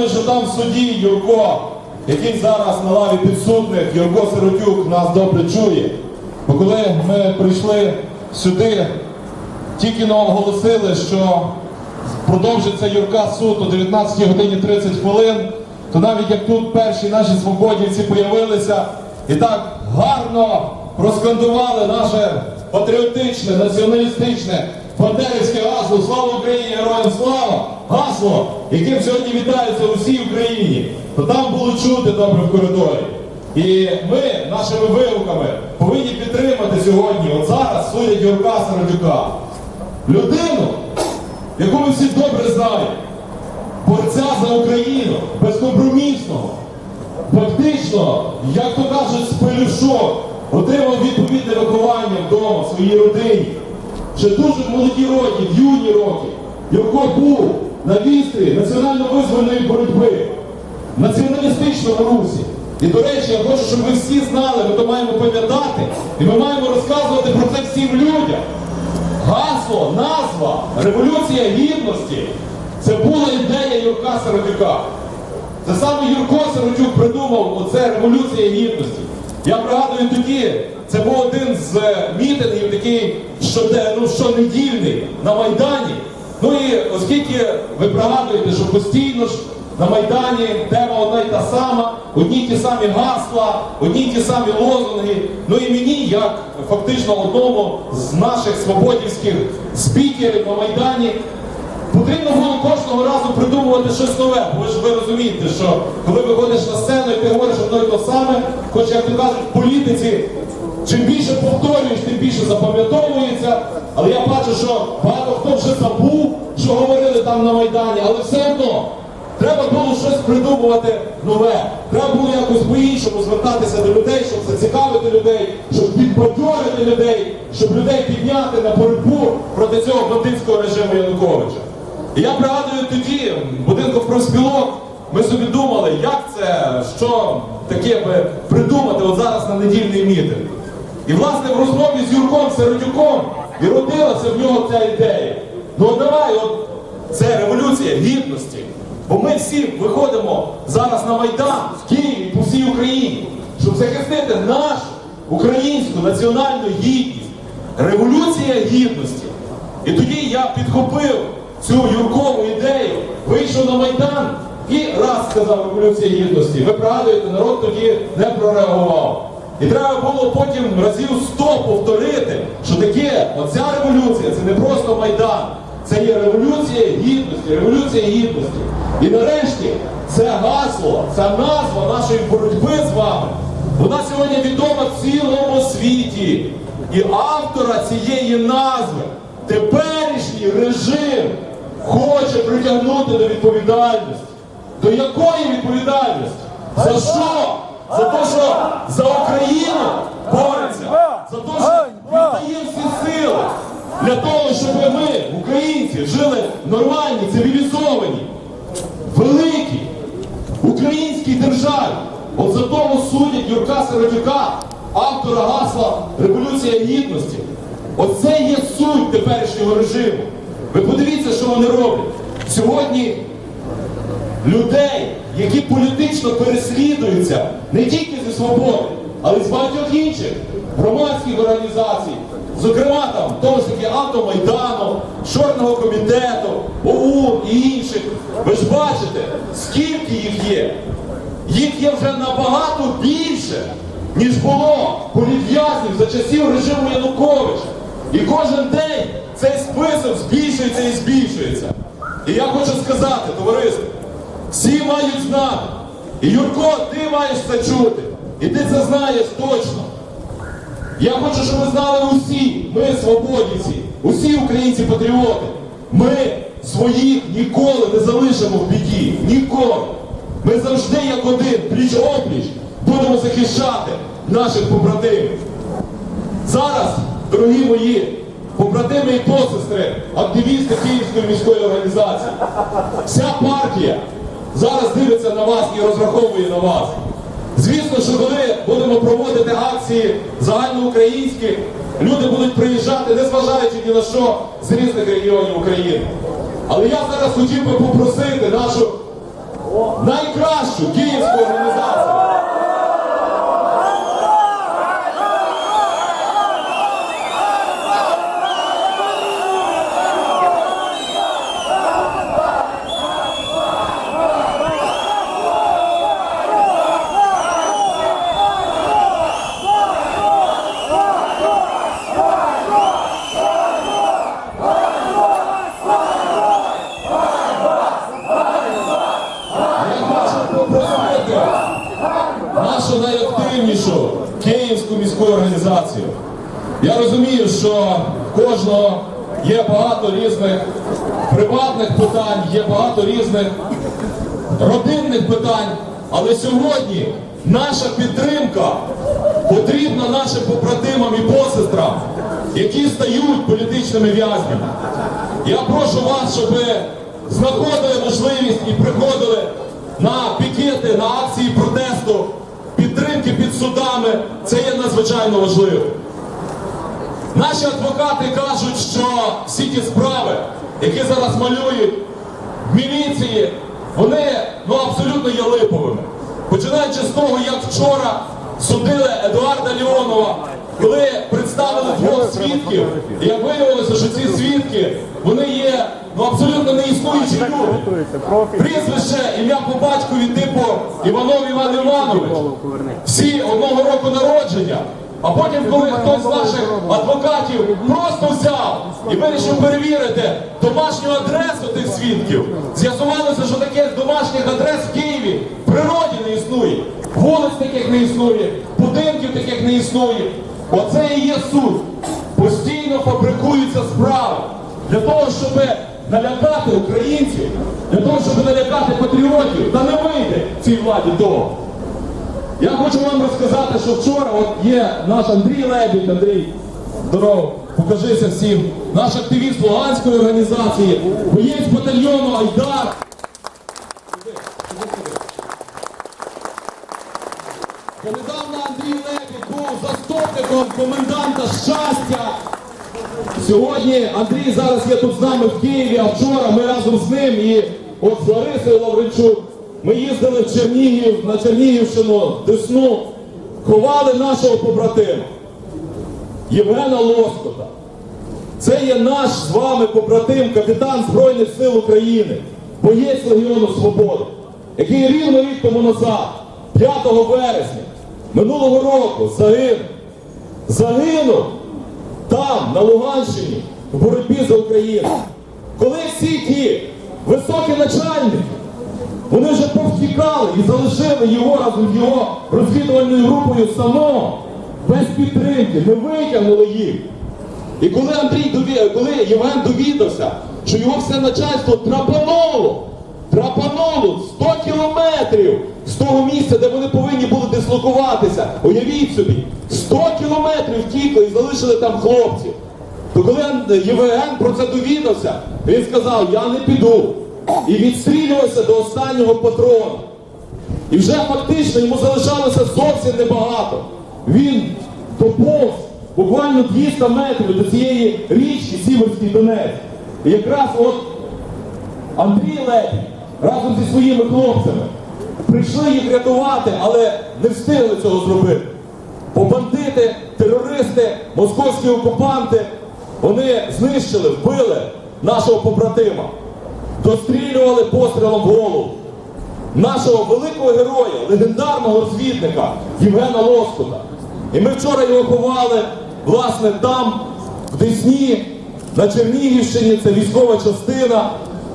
думаю, що там в суді Юрко, який зараз на лаві підсудних, Юрко Сиротюк нас добре чує. Бо коли ми прийшли сюди, тільки но оголосили, що продовжиться Юрка суд о 19 годині 30 хвилин, то навіть як тут перші наші свободівці появилися і так гарно розкандували наше патріотичне, націоналістичне, бандерівське гасло Слава Україні! Героям слава! Гасло, яким сьогодні вітаються у всій Україні, то там було чути добре в коридорі. І ми нашими вигуками повинні підтримати сьогодні, от зараз судять Юрка Сародюка. Людину, яку ми всі добре знаємо, борця за Україну, безкомпромісного, фактично, як то кажуть, з пелюшок, отримав відповідне виховання вдома, в своїй родині. Ще дуже молоді роки, в юні роки, Юрко був на вістрі національно-визвольної боротьби, націоналістичному русі. І, до речі, я хочу, щоб ви всі знали, ми то маємо пам'ятати, і ми маємо розказувати про це всім людям. Гасло, назва, Революція Гідності це була ідея Юрка Сиротюка. Це саме Юрко Сиротюк придумав оце Революція Гідності. Я пригадую тоді, це був один з е, мітингів, такий щоде- ну, щонедільний на Майдані. Ну і оскільки ви пригадуєте, що постійно ж на Майдані тема одна й та сама, одні й ті самі гасла, одні й ті самі лозунги. Ну і мені, як фактично одному з наших свободівських спікерів на Майдані, Потрібно було кожного разу придумувати щось нове, бо ж ви розумієте, що коли виходиш на сцену і ти говориш одно і те саме, хоч як то кажуть, в політиці, чим більше повторюєш, тим більше запам'ятовується. Але я бачу, що багато хто вже забув, що говорили там на Майдані, але все одно треба було щось придумувати нове. Треба було якось по-іншому звертатися до людей, щоб зацікавити людей, щоб підбадьорити людей, щоб людей підняти на боротьбу проти цього бандитського режиму Януковича. І я пригадую тоді, в будинку профспілок, ми собі думали, як це, що таке би придумати от зараз на недільний мітинг. І власне в розмові з Юрком Сиротюком і родилася в нього ця ідея. Ну от давай, от це революція гідності. Бо ми всі виходимо зараз на Майдан в Києві по всій Україні, щоб захистити нашу українську національну гідність. Революція гідності. І тоді я підхопив цю Юркову ідею, вийшов на Майдан і раз сказав революція гідності. Ви пригадуєте, народ тоді не прореагував. І треба було потім разів сто повторити, що таке оця революція це не просто Майдан, це є революція гідності, революція гідності. І нарешті це гасло, ця назва нашої боротьби з вами, вона сьогодні відома в цілому світі. І автора цієї назви теперішній режим хоче притягнути до відповідальності. До якої відповідальності? За що? За те, що за Україну бореться, за те, що віддає всі сили для того, щоб ми, українці, жили в нормальній, цивілізованій, великій українській державі. От за того судять Юрка Сиротюка, автора гасла Революція Гідності. Оце є суть теперішнього режиму. Ви подивіться, що вони роблять. Сьогодні людей, які політично переслідуються не тільки зі свободи, але й з багатьох інших громадських організацій, зокрема там того ж таки Автомайдану, Чорного комітету, ОУН і інших. Ви ж бачите, скільки їх є. Їх є вже набагато більше, ніж було політв'язнів за часів режиму Януковича. І кожен день цей список збільшується і збільшується. І я хочу сказати, товариство, всі мають знати. І Юрко, ти маєш це чути. І ти це знаєш точно. Я хочу, щоб ви знали усі, ми свободівці, усі українці-патріоти. Ми своїх ніколи не залишимо в біді. Ніколи. Ми завжди, як один, пліч опліч, будемо захищати наших побратимів. Зараз, дорогі мої побратими і посестри, активісти Київської міської організації, вся партія зараз дивиться на вас і розраховує на вас. Звісно, що коли будемо проводити акції загальноукраїнські, люди будуть приїжджати, незважаючи ні на що, з різних регіонів України. Але я зараз хотів би попросити нашу найкращу київську організацію. Я хочу попросити нашу найактивнішу міську організацію. Я розумію, що в кожного є багато різних приватних питань, є багато різних родинних питань, але сьогодні наша підтримка потрібна нашим побратимам і посестрам, які стають політичними в'язнями. Я прошу вас, щоб ви знаходили можливість і приходили на пікети, на акції протесту, підтримки під судами. Це є надзвичайно важливо. Наші адвокати кажуть, що всі ті справи, які зараз малюють в міліції, вони ну, абсолютно є липовими. Починаючи з того, як вчора судили Едуарда Леонова, коли представили двох свідків, і як виявилося, що ці свідки вони є люди. Прізвище, ім'я по батькові типу Іванов Іван Іванович. Всі одного року народження. А потім, коли хтось з наших адвокатів просто взяв і вирішив перевірити домашню адресу тих свідків, з'ясувалося, що таких домашніх адрес в Києві в природі не існує. Вулиць таких не існує, будинків таких не існує. Оце і є суд. Постійно фабрикуються справи для того, щоб налякати українців, для того, щоб налякати патріотів, та не вийде цій владі того. Я хочу вам розказати, що вчора от є наш Андрій Лебідь, Андрій, здорово, покажися всім, наш активіст Луганської організації, боєць батальйону Айдар. Недавно Андрій Лебідь був заступником коменданта щастя. Сьогодні Андрій зараз є тут з нами в Києві, а вчора ми разом з ним і от з Ларисою Лавренчук ми їздили в Чернігів, на Чернігівщину, Десну, ховали нашого побратима Євгена Лоскота. Це є наш з вами побратим, капітан Збройних сил України, боєць Легіону Свободи, який рівно рік тому назад, 5 вересня минулого року, загинув. Загинув там, на Луганщині, в боротьбі за Україну. Коли всі ті високі начальники, вони вже повтікали і залишили його разом з його розвідувальною групою самого, без підтримки, не витягнули їх. І коли Андрій коли Євген довідався, що його все начальство трапануло, трапануло 100 кілометрів з того місця, де вони повинні були дислокуватися. Уявіть собі, 100 кілометрів втікли і залишили там хлопців. То коли Євген про це довідався, він сказав, я не піду. І відстрілювався до останнього патрона. І вже фактично йому залишалося зовсім небагато. Він доповз буквально 200 метрів до цієї річки Сіверський Донець. І якраз от Андрій Лебідь разом зі своїми хлопцями прийшли їх рятувати, але не встигли цього зробити. Бо бандити, терористи, московські окупанти, вони знищили, вбили нашого побратима, дострілювали пострілом в голову нашого великого героя, легендарного розвідника Євгена Лоскута. І ми вчора його ховали, власне, там, в Десні, на Чернігівщині, це військова частина.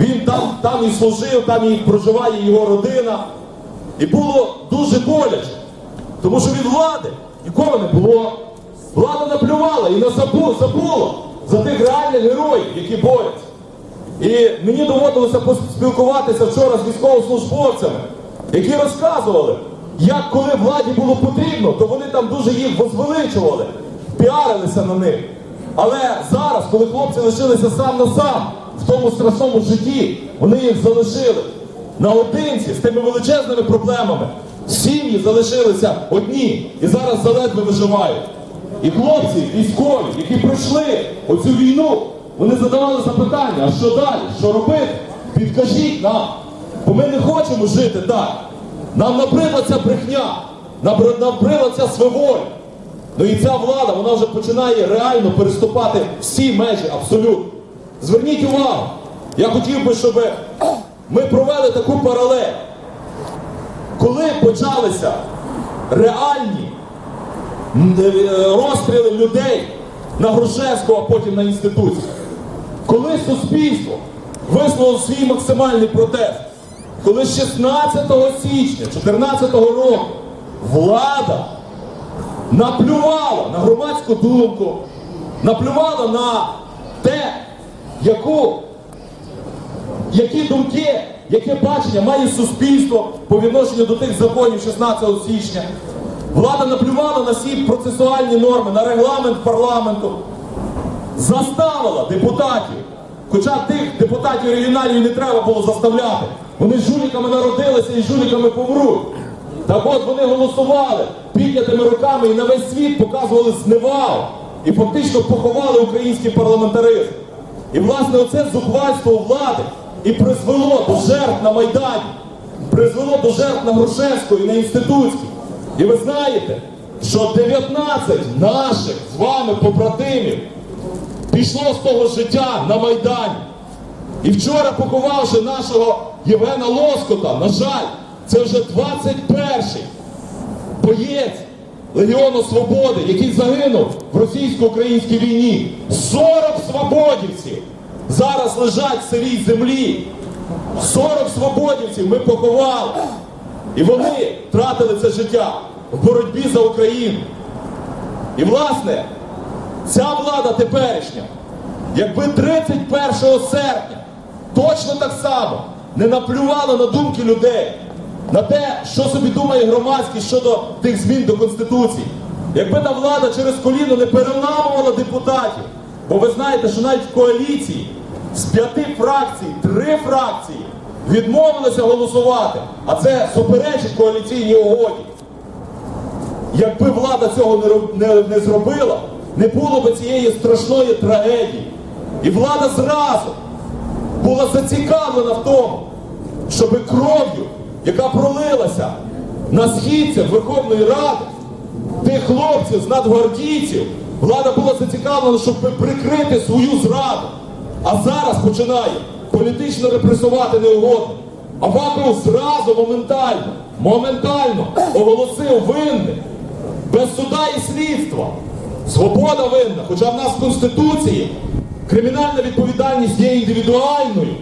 Він там, там і служив, там і проживає його родина. І було дуже боляче, тому що від влади нікого не було. Влада наплювала і не забула, за тих реальних героїв, які борються. І мені доводилося поспілкуватися вчора з військовослужбовцями, які розказували, як коли владі було потрібно, то вони там дуже їх возвеличували, піарилися на них. Але зараз, коли хлопці лишилися сам на сам в тому страшному житті, вони їх залишили наодинці з тими величезними проблемами. Сім'ї залишилися одні і зараз заледве виживають. І хлопці військові, які пройшли оцю війну, вони задавали запитання, а що далі, що робити? Підкажіть нам. Бо ми не хочемо жити так. Нам набридла ця брехня, набр- набридла ця свиволь. Ну і ця влада, вона вже починає реально переступати всі межі абсолютно. Зверніть увагу, я хотів би, щоб ми провели таку паралель. Коли почалися реальні е, розстріли людей на Грушевську, а потім на інституцію. Коли суспільство висловило свій максимальний протест, коли 16 січня 2014 року влада наплювала на громадську думку, наплювала на яку, які думки, яке бачення має суспільство по відношенню до тих законів 16 січня. Влада наплювала на всі процесуальні норми, на регламент парламенту, заставила депутатів. Хоча тих депутатів регіоналів не треба було заставляти. Вони жуліками народилися і жуліками помруть. Так от вони голосували піднятими руками і на весь світ показували зневагу. І фактично поховали український парламентаризм. І власне оце зухвальство влади і призвело до жертв на Майдані, призвело до жертв на Грушевську і на Інститутській. І ви знаєте, що 19 наших з вами побратимів пішло з того життя на Майдані. І вчора, поховавши нашого Євгена Лоскота, на жаль, це вже 21-й боєць Легіону Свободи, який загинув в російсько-українській війні. 40 свободівців зараз лежать в сирій землі. 40 свободівців ми поховали. І вони втратили це життя в боротьбі за Україну. І власне, ця влада теперішня, якби 31 серпня точно так само не наплювала на думки людей, на те, що собі думає громадськість щодо тих змін до Конституції, якби та влада через коліно не переламувала депутатів, бо ви знаєте, що навіть в коаліції з п'яти фракцій, три фракції відмовилися голосувати, а це суперечить коаліційній угоді. Якби влада цього не, не, не зробила, не було б цієї страшної трагедії. І влада зразу була зацікавлена в тому, щоб кров'ю, яка пролилася на східцях Верховної Ради, тих хлопців з надгвардійців, влада була зацікавлена, щоб прикрити свою зраду. А зараз починає політично репресувати неугодних. А Аваков зразу моментально, моментально оголосив винним без суда і слідства. Свобода винна, хоча в нас в Конституції кримінальна відповідальність є індивідуальною.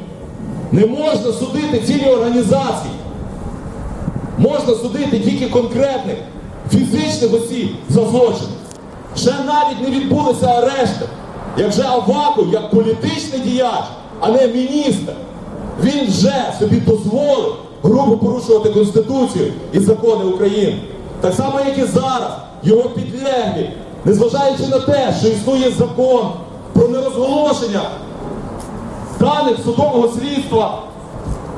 Не можна судити цілі організації. Можна судити тільки конкретних фізичних осіб за злочин. Ще навіть не відбулися арешти. Як же Аваков, як політичний діяч, а не міністр, він вже собі дозволив грубо порушувати Конституцію і закони України. Так само, як і зараз, його підлеглі, незважаючи на те, що існує закон про нерозголошення даних судового слідства,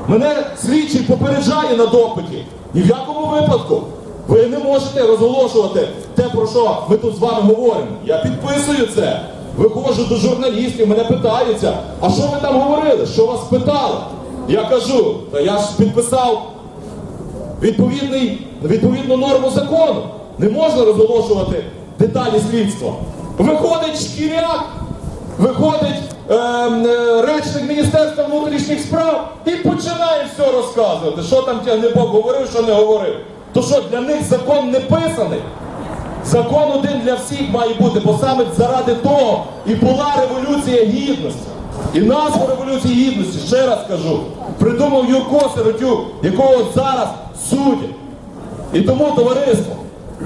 мене слідчий попереджає на допиті. Ні в якому випадку ви не можете розголошувати те, про що ми тут з вами говоримо. Я підписую це. Виходжу до журналістів, мене питаються, а що ви там говорили? Що вас питали? Я кажу, та я ж підписав відповідний, відповідну норму закону. Не можна розголошувати деталі слідства. Виходить шкіряк, виходить ем, е, речник Міністерства внутрішніх справ і починає все розказувати, що там Тягнебок говорив, що не говорив. То що, для них закон не писаний? Закон один для всіх має бути, бо саме заради того і була революція гідності. І назву революції гідності, ще раз кажу, придумав Юрко Сиротюк, якого зараз судять. І тому, товариство,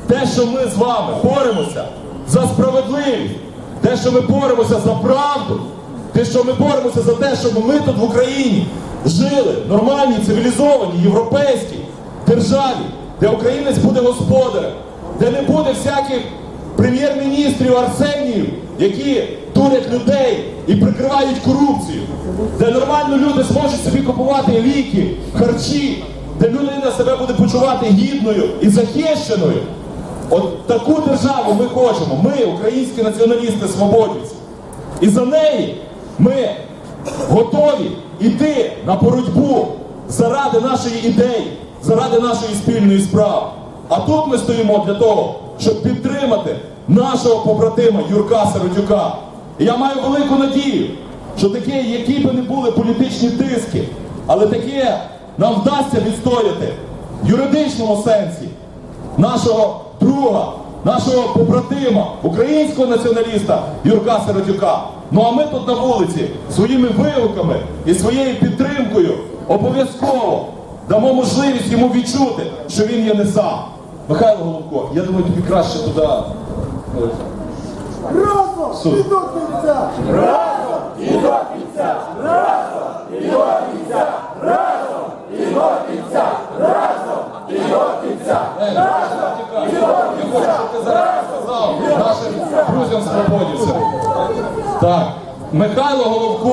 те, що ми з вами боремося за справедливість, те, що ми боремося за правду, те, що ми боремося за те, щоб ми тут в Україні жили в нормальній, цивілізованій, європейській державі, де українець буде господарем, де не буде всяких прем'єр-міністрів Арсенів, які дурять людей і прикривають корупцію, де нормально люди зможуть собі купувати ліки, харчі, де людина себе буде почувати гідною і захищеною. От таку державу ми хочемо. Ми, українські націоналісти, свободівці. І за неї ми готові йти на боротьбу заради нашої ідеї, заради нашої спільної справи. А тут ми стоїмо для того, щоб підтримати нашого побратима Юрка Сиротюка. І я маю велику надію, що таке, які би не були політичні тиски, але таке нам вдасться відстояти в юридичному сенсі нашого друга, нашого побратима, українського націоналіста Юрка Сиротюка. Ну а ми тут на вулиці своїми вигуками і своєю підтримкою обов'язково дамо можливість йому відчути, що він є не сам. Михайло Головко, я думаю, тобі краще туди. е, Разом Суд. і до кінця! Е, Я хочу, щоб ти зараз сказав нашим друзям свободівцям. Так, Михайло Головко.